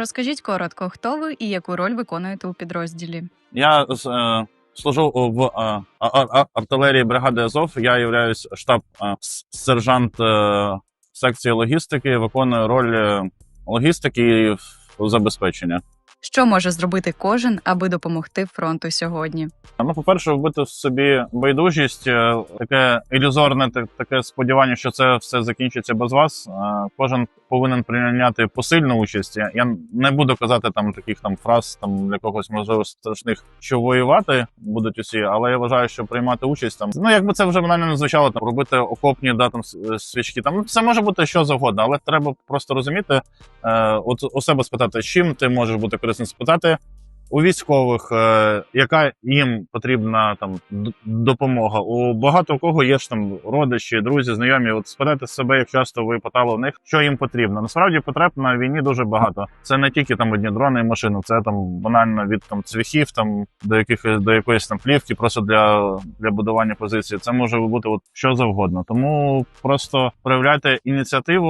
Розкажіть коротко, хто ви і яку роль виконуєте у підрозділі? Я е, служу в е, артилерії бригади Азов. Я являюсь штаб е, сержант е, секції логістики, виконую роль е, логістики і забезпечення. Що може зробити кожен, аби допомогти фронту сьогодні? Ну, по-перше, вбити в собі байдужість, е, таке ілюзорне, таке сподівання, що це все закінчиться без вас. Кожен повинен прийняти посильну участь. Я- не буду казати там таких там фраз, там для когось можливо страшних, що воювати будуть усі, але я вважаю, що приймати участь там. Ну якби це вже банально не звучало, там робити окопні да, там свічки. Там ну, це може бути що завгодно, але треба просто розуміти, е, от у себе спитати, чим ти можеш бути корисним, спитати у військових, е, яка їм потрібна там допомога. У багато кого є ж там родичі, друзі, знайомі. От спитайте себе, як часто ви питали у них, що їм потрібно. Насправді потреб на війні дуже багато. Це не тільки там одні дрони і машини, це там банально від там цвяхів, там до яких до якоїсь там плівки, просто для, для будування позиції. Це може бути от що завгодно. Тому просто проявляйте ініціативу.